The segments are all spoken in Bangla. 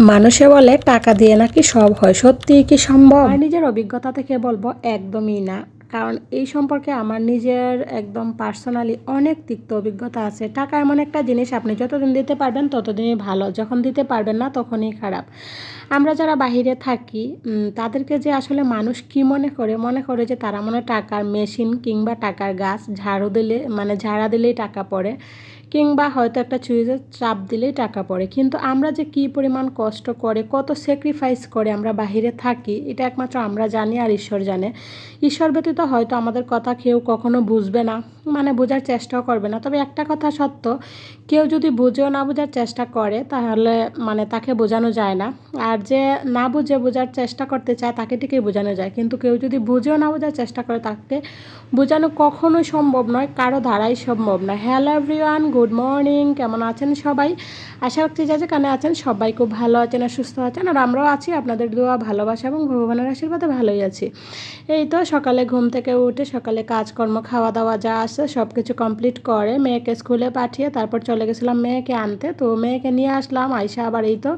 মানুষে বলে, টাকা দিয়ে নাকি সব হয়? সত্যি কি সম্ভব? আমার নিজের অভিজ্ঞতা থেকে বলব, একদমই না। কারণ এই সম্পর্কে আমার নিজের একদম পার্সোনালি অনেক তিক্ত অভিজ্ঞতা আছে। টাকা এমন একটা জিনিস, আপনি যতদিন দিতে পারবেন ততদিনই ভালো। যখন দিতে পারবেন না, তখনই খারাপ। আমরা যারা বাহিরে থাকি তাদেরকে যে আসলে মানুষ কি মনে করে? মনে করে যে তারা মনে টাকার মেশিন কিংবা টাকার গাছ, ঝাড়ু দিলে মানে ঝাড়া দিলেই টাকা পড়ে। কিংবা হয়তো একটা সুইচে চাপ দিলেই টাকা পড়ে। কিন্তু আমরা যে কি পরিমাণ কষ্ট করে, কত স্যাক্রিফাইস করে আমরা বাহিরে থাকি, এটা একমাত্র আমরা জানি আর ঈশ্বর জানে। ঈশ্বর ব্যতীত হয়তো আমাদের কথা কেউ কখনো বুঝবে না মানে বোঝার চেষ্টাও করবে না। তবে একটা কথা সত্য, কেউ যদি বুঝেও না বোঝার চেষ্টা করে, তাহলে মানে তাকে বোঝানো যায় না। আর যে না বুঝে বোঝার চেষ্টা করতে চায়, তাকে ঠিকই বোঝানো যায়। কিন্তু কেউ যদি বুঝেও না বোঝার চেষ্টা করে, তাকে বোঝানো কখনোই সম্ভব নয়, কারও দ্বারাই সম্ভব নয়। হ্যালো এভরিওয়ান গুড মর্নিং, কেমন আছেন সবাই? আশা রাখছি যে যেখানে আছেন সবাই খুব ভালো আছেন আর সুস্থ আছেন। আর আমরাও আছি, আপনাদের দোয়া, ভালোবাসা এবং ভগবানের আশীর্বাদে ভালোই আছি। এই তো সকালে ঘুম থেকে উঠে সকালে কাজকর্ম খাওয়া দাওয়া যা আছে সব কিছু কমপ্লিট করে মেয়েকে স্কুলে পাঠিয়ে তারপর চলে গেছিলাম মেয়েকে আনতে। তো মেয়েকে নিয়ে আসলাম আইসা আবার এই তো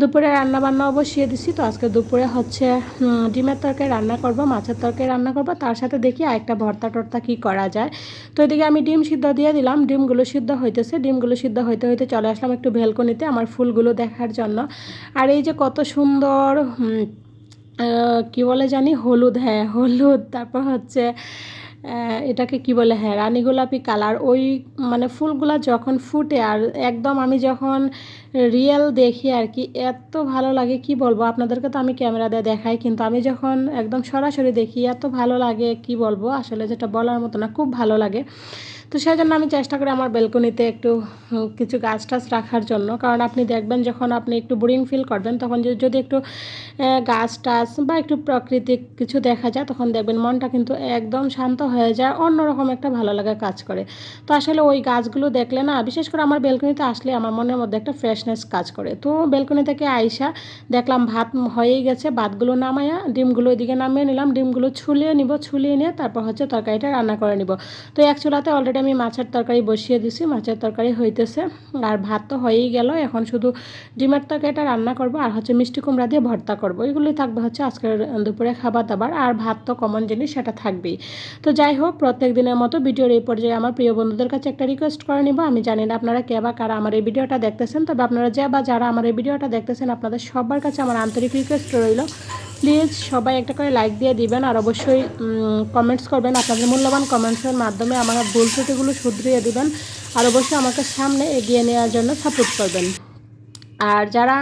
দুপুরে রান্না বান্নাও বসিয়ে দিছি। তো আজকে দুপুরে হচ্ছে ডিমের তরকারি রান্না করব, মাছের তরকারি রান্না করব। তার সাথে দেখি আরেকটা ভর্তা টর্তা কী করা যায়। তো এদিকে আমি ডিম সিদ্ধ দিয়ে দিলাম। ডিমগুলো সিদ্ধ হইতেছে, ডিমগুলো সিদ্ধ হইতে হইতে চলে আসলাম একটু ভেলকনিতে আমার ফুলগুলো দেখার জন্য। আর এই যে কত সুন্দর কি বলে জানি? হলুদ হ্যাঁ হলুদ, তারপর হচ্ছে এটাকে কি বলে হ্যাঁ রানী গোলাপি কালার। ওই মানে ফুলগুলা যখন ফুটে আর একদম আমি যখন রিয়েল দেখি আর কি, এত ভালো লাগে, কি বলব? আপনাদেরকে তো আমি ক্যামেরা দিয়ে দেখাই, কিন্তু আমি যখন একদম সরাসরি দেখি, এত ভালো লাগে, কি বলব? আসলে যেটা বলার মতো না, খুব ভালো লাগে। তো সেই জন্য আমি চেষ্টা করি আমার ব্যালকনিতে একটু কিছু গাছ টাছ রাখার জন্য। কারণ আপনি দেখবেন যখন আপনি একটু বোরিং ফিল করবেন, তখন যদি একটু গাছ টাছ বা একটু প্রাকৃতিক কিছু দেখা যায়, তখন দেখবেন মনটা কিন্তু একদম শান্ত হয়ে যায়, অন্যরকম একটা ভালো লাগা কাজ করে। তো আসলে ওই গাছগুলো দেখলে না, বিশেষ করে আমার বেলকনিতে আসলে আমার মনের মধ্যে একটা ফ্রেশনেস কাজ করে। তো বেলকনি থেকে আইসা দেখলাম ভাত হয়েই গেছে, ভাতগুলো নামাইয়া ডিমগুলো এদিকে নামিয়ে নিলাম, ডিমগুলো ছুলিয়ে নিব, ছুলিয়ে নিয়ে তারপর হচ্ছে তরকারিটা রান্না করে নিব। তো এক চুলাতে অলরেডি আমি মাছের তরকারি বসিয়ে দিছি, মাছের তরকারি হইতেছে। আর ভাত তো হয়েই গেল, এখন শুধু ডিমের তরকারিটা রান্না করব আর হচ্ছে মিষ্টি কুমড়া দিয়ে ভর্তা করব। এগুলোই থাকবে হচ্ছে আজকের দুপুরে খাবার দাবার, আর ভাত তো কমন জিনিস, সেটা থাকবেই। তো যাই হোক প্রত্যেক দিনের মতো ভিডিওর এই পর্যায়ে আমার প্রিয় বন্ধুদের কাছে একটা রিকোয়েস্ট করে নিব। আমি জানি না আপনারা কে বা কারা আমার এই ভিডিওটা দেখতেছেন, তবে আপনারা যে বা যারা আমার এই ভিডিওটা দেখতেছেন, আপনাদের সবার কাছে আমার আন্তরিক রিকোয়েস্ট রইল। প্লিজ সবাই একটা করে লাইক দিয়ে দিবেন আর অবশ্যই কমেন্টস করবেন। আপনাদের মূল্যবান কমেন্টসের মাধ্যমে আমার ভুল ত্রুটিগুলো শুধরিয়ে দিবেন আর অবশ্যই আমাকে সামনে এগিয়ে নেওয়ার জন্য সাপোর্ট করবেন। আর যারা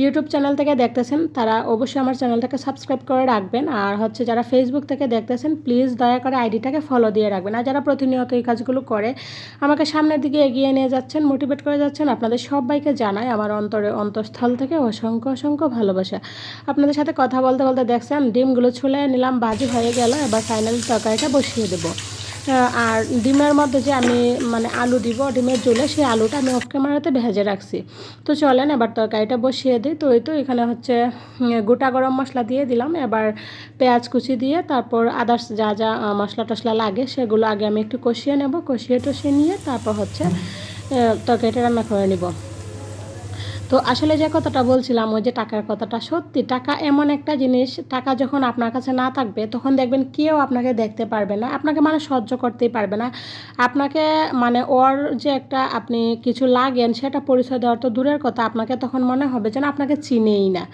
ইউটিউব চ্যানেল থেকে দেখতেছেন, তারা অবশ্যই আমার চ্যানেলটাকে সাবস্ক্রাইব করে রাখবেন। আর হচ্ছে যারা ফেসবুক থেকে দেখতেছেন প্লিজ দয়া করে আইডিটাকে ফলো দিয়ে রাখবেন। আর যারা প্রতিনিয়ত এই কাজগুলো করে, আমাকে সামনের দিকে এগিয়ে নিয়ে যাচ্ছেন মোটিভেট করে যাচ্ছেন, আপনাদের সবাইকে জানাই আমার অন্তরে, অন্তঃস্থল থেকে অসংখ্য অসংখ্য ভালোবাসা। আপনাদের সাথে কথা বলতে বলতে দেখছেন, ডিমগুলো ছুলে নিলাম, বাজি হয়ে গেল, এবার ফাইনাল তরকারিটা বসিয়ে দেবো। আর ডিমের মধ্যে যে আমি মানে আলু দিব, ডিমের ঝোলে, সেই আলুটা আমি অফ ক্যামেরাতে ভেজে রাখছি। তো চলেন, এবার তরকারিটা বসিয়ে দিই। তো এই তো এখানে হচ্ছে গোটা গরম মশলা দিয়ে দিলাম। এবার পেঁয়াজ কুচি দিয়ে তারপর আদার্স যা যা মশলা টশলা লাগে, সেগুলো আগে আমি একটু কষিয়ে নেব। কষিয়ে টষিয়ে নিয়ে তারপর হচ্ছে তরকারিটা রান্না করে নিব। তো আসলে যে কথাটা বলছিলাম, ওই যে টাকার কথাটা, সত্যি টাকা এমন একটা জিনিস, টাকা যখন আপনার কাছে না থাকবে, তখন দেখবেন কেউ আপনাকে দেখতে পারবে না, আপনাকে মানে সহ্য করতেই পারবে না। আপনাকে মানে ওর যে একটা আপনি কিছু লাগেন, সেটা পরিচয় দেওয়ার তো দূরের কথা, আপনাকে তখন মনে হবে যেন আপনাকে চিনেই না।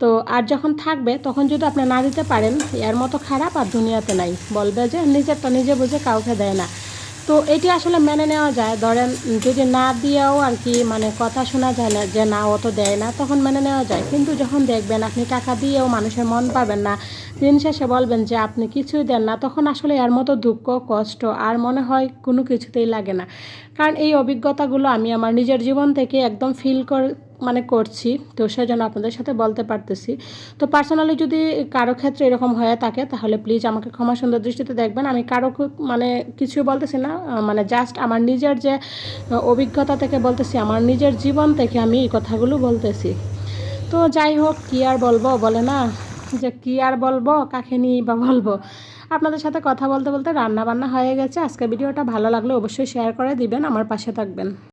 তো আর যখন থাকবে, তখন যদি আপনি না দিতে পারেন, এর মতো খারাপ আর দুনিয়াতে নাই। বলবে যে নিজেরটা নিজে বুঝে কাউকে দেয় না। তো এটি আসলে মেনে নেওয়া যায়। ধরেন, যদি না দিয়েও আর কি মানে কথা শোনা যায় না যে না অত দেয় না, তখন মেনে নেওয়া যায়। কিন্তু যখন দেখবেন আপনি টাকা দিয়েও মানুষের মন পাবেন না, দিন শেষে বলবেন যে আপনি কিছুই দেন না, তখন আসলে এর মতো দুঃখ, কষ্ট আর মনে হয় কোনো কিছুতেই লাগে না। কারণ এই অভিজ্ঞতাগুলো আমি আমার নিজের জীবন থেকে একদম ফিল কর মানে করছি, তো সেজন্য আপনাদের সাথে বলতে পারতেছি। তো পার্সোনালি যদি কারও ক্ষেত্রে এরকম হয়ে থাকে, তাহলে প্লিজ আমাকে ক্ষমা সুন্দর দৃষ্টিতে দেখবেন। আমি কারও মানে কিছু বলতেছি না মানে জাস্ট আমার নিজের যে অভিজ্ঞতা থেকে বলতেছি, আমার নিজের জীবন থেকে আমি এই কথাগুলো বলতেছি। তো যাই হোক, কী আর বলব, বলে না যে কী আর বলব, কাকে নিয়ে বা বলব। আপনাদের সাথে কথা বলতে বলতে রান্না বান্না হয়ে গেছে। আজকে ভিডিওটা ভালো লাগলে অবশ্যই শেয়ার করে দিবেন, আমার পাশে থাকবেন।